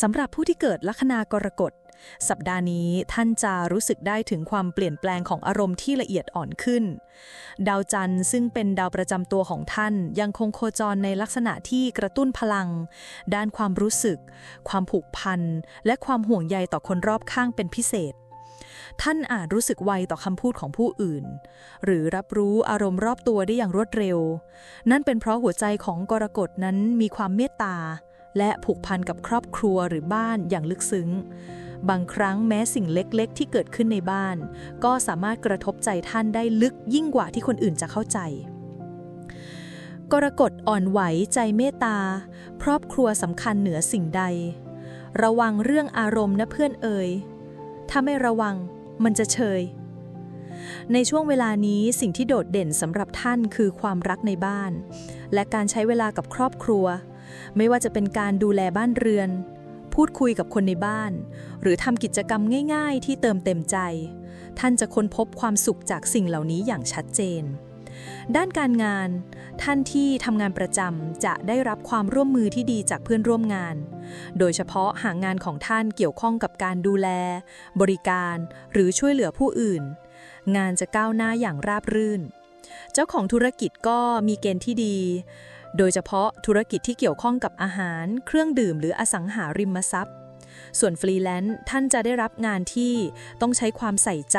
สำหรับผู้ที่เกิดลัคนากรกฎ สัปดาห์นี้ท่านจะรู้สึกได้ถึงความเปลี่ยนแปลงของอารมณ์ที่ละเอียดอ่อนขึ้น ดาวจันทร์ซึ่งเป็นดาวประจำตัวของท่านยังคงโคจรในลักษณะที่กระตุ้นพลัง ด้านความรู้สึก ความผูกพัน และความห่วงใยต่อคนรอบข้างเป็นพิเศษท่านอาจรู้สึกไวต่อคำพูดของผู้อื่น หรือรับรู้อารมณ์รอบตัวได้อย่างรวดเร็ว นั่นเป็นเพราะหัวใจของกรกฎนั้นมีความเมตตา และผูกพันกับครอบครัวหรือบ้านอย่างลึกซึ้ง บางครั้งแม้สิ่งเล็กๆ ที่เกิดขึ้นในบ้าน ก็สามารถกระทบใจท่านได้ลึกยิ่งกว่าที่คนอื่นจะเข้าใจ กรกฎอ่อนไหวใจเมตตา ครอบครัวสำคัญเหนือสิ่งใด ระวังเรื่องอารมณ์นะเพื่อนเอ่ยถ้าไม่ระวังมันจะเชยในช่วงเวลานี้สิ่งที่โดดเด่นสำหรับท่านคือความรักในบ้าน และการใช้เวลากับครอบครัว ไม่ว่าจะเป็นการดูแลบ้านเรือน พูดคุยกับคนในบ้าน หรือทำกิจกรรมง่ายๆ ที่เติมเต็มใจ ท่านจะค้นพบความสุขจากสิ่งเหล่านี้อย่างชัดเจน ด้านการงาน ท่านที่ทำงานประจำจะได้รับความร่วมมือที่ดีจากเพื่อนร่วมงาน โดยเฉพาะหางงานของท่านเกี่ยวข้องกับการดูแล บริการ หรือช่วยเหลือผู้อื่น งานจะก้าวหน้าอย่างราบรื่น เจ้าของธุรกิจก็มีเกณฑ์ที่ดี โดยเฉพาะธุรกิจที่เกี่ยวข้องกับอาหาร เครื่องดื่มหรืออสังหาริมทรัพย์ ส่วนฟรีแลนซ์ท่านจะได้รับงานที่ต้องใช้ความใส่ใจ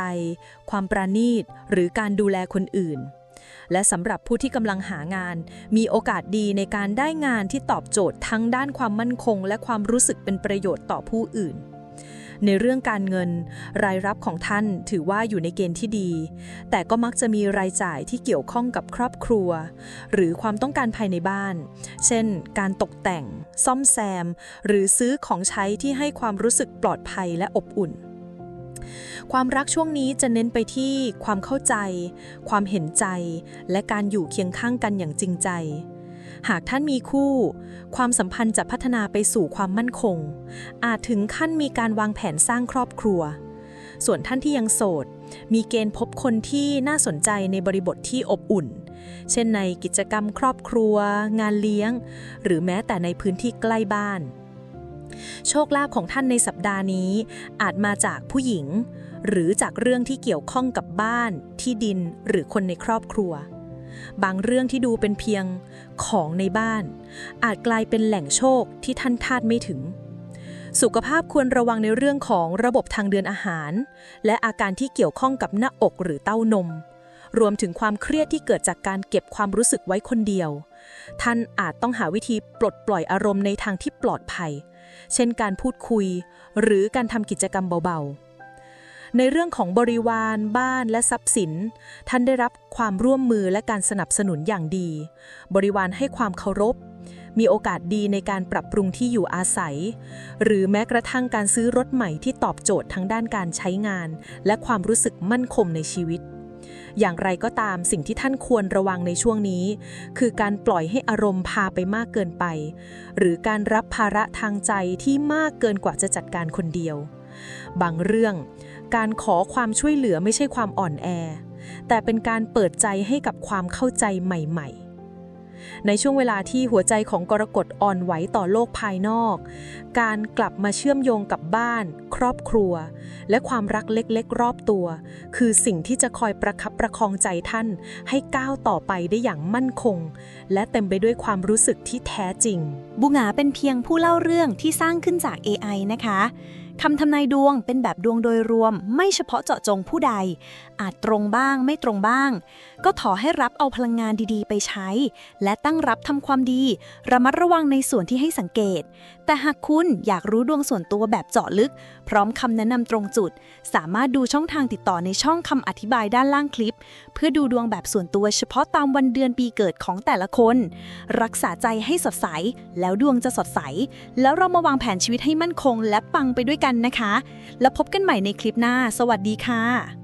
ความประณีต หรือการดูแลคนอื่น และสำหรับผู้ที่กำลังหางาน มีโอกาสดีในการได้งานที่ตอบโจทย์ทั้งด้านความมั่นคง และความรู้สึกเป็นประโยชน์ต่อผู้อื่น ในเรื่องการเงิน รายรับของท่านถือว่าอยู่ในเกณฑ์ที่ดี แต่ก็มักจะมีรายจ่ายที่เกี่ยวข้องกับครอบครัว หรือความต้องการภายในบ้าน เช่น การตกแต่ง ซ่อมแซม หรือซื้อของใช้ที่ให้ความรู้สึกปลอดภัยและอบอุ่นความรักช่วงนี้จะเน้นไปที่ความเข้าใจ ความเห็นใจ และการอยู่เคียงข้างกันอย่างจริงใจ หากท่านมีคู่ ความสัมพันธ์จะพัฒนาไปสู่ความมั่นคง อาจถึงขั้นมีการวางแผนสร้างครอบครัว ส่วนท่านที่ยังโสด มีเกณฑ์พบคนที่น่าสนใจในบริบทที่อบอุ่น เช่นในกิจกรรมครอบครัว งานเลี้ยง หรือแม้แต่ในพื้นที่ใกล้บ้าน โชคลาภของท่านในสัปดาห์นี้ อาจมาจากผู้หญิง หรือจากเรื่องที่เกี่ยวข้องกับบ้าน ที่ดิน หรือคนในครอบครัว บางเรื่องที่ดูเป็นเพียงของในบ้าน อาจกลายเป็นแหล่งโชคที่ท่านคาดไม่ถึง สุขภาพควรระวังในเรื่องของระบบทางเดินอาหาร และอาการที่เกี่ยวข้องกับหน้าอกหรือเต้านม รวมถึงความเครียดที่เกิดจากการเก็บความรู้สึกไว้คนเดียว ท่านอาจต้องหาวิธีปลดปล่อยอารมณ์ในทางที่ปลอดภัย เช่นการพูดคุย หรือการทำกิจกรรมเบาๆ ในเรื่องของบริวารบ้านและทรัพย์สิน ท่านได้รับความร่วมมือและการสนับสนุนอย่างดี บริวารให้ความเคารพ มีโอกาสดีในการปรับปรุงที่อยู่อาศัย หรือแม้กระทั่งการซื้อรถใหม่ที่ตอบโจทย์ทั้งด้านการใช้งาน และความรู้สึกมั่นคงในชีวิตอย่างไรก็ตามสิ่งที่ท่านควรระวังในช่วงนี้ คือการปล่อยให้อารมณ์พาไปมากเกินไป หรือการรับภาระทางใจที่มากเกินกว่าจะจัดการคนเดียว บางเรื่อง การขอความช่วยเหลือไม่ใช่ความอ่อนแอ แต่เป็นการเปิดใจให้กับความเข้าใจใหม่ ๆในช่วงเวลาที่หัวใจของกรกฎอ่อนไหวต่อโลกภายนอก การกลับมาเชื่อมโยงกับบ้าน ครอบครัว และความรักเล็กๆ รอบตัว คือสิ่งที่จะคอยประคับประคองใจท่าน ให้ก้าวต่อไปได้อย่างมั่นคง และเต็มไปด้วยความรู้สึกที่แท้จริง บุงาเป็นเพียงผู้เล่าเรื่องที่สร้างขึ้นจาก AI นะคะ คำทำนายดวงเป็นแบบดวงโดยรวม ไม่เฉพาะเจาะจงผู้ใด อาจตรงบ้างไม่ตรงบ้าง ก็ขอให้รับเอาพลังงานดีๆ ไปใช้ และตั้งรับทำความดี ระมัดระวังในส่วนที่ให้สังเกต แต่หากคุณอยากรู้ดวงส่วนตัวแบบเจาะลึก พร้อมคำแนะนำตรงจุด สามารถดูช่องทางติดต่อในช่องคำอธิบายด้านล่างคลิป เพื่อดูดวงแบบส่วนตัวเฉพาะตามวันเดือนปีเกิดของแต่ละคน รักษาใจให้สดใส แล้วดวงจะสดใส แล้วเรามาวางแผนชีวิตให้มั่นคง และปังไปด้วยกันนะคะ แล้วพบกันใหม่ในคลิปหน้า สวัสดีค่ะ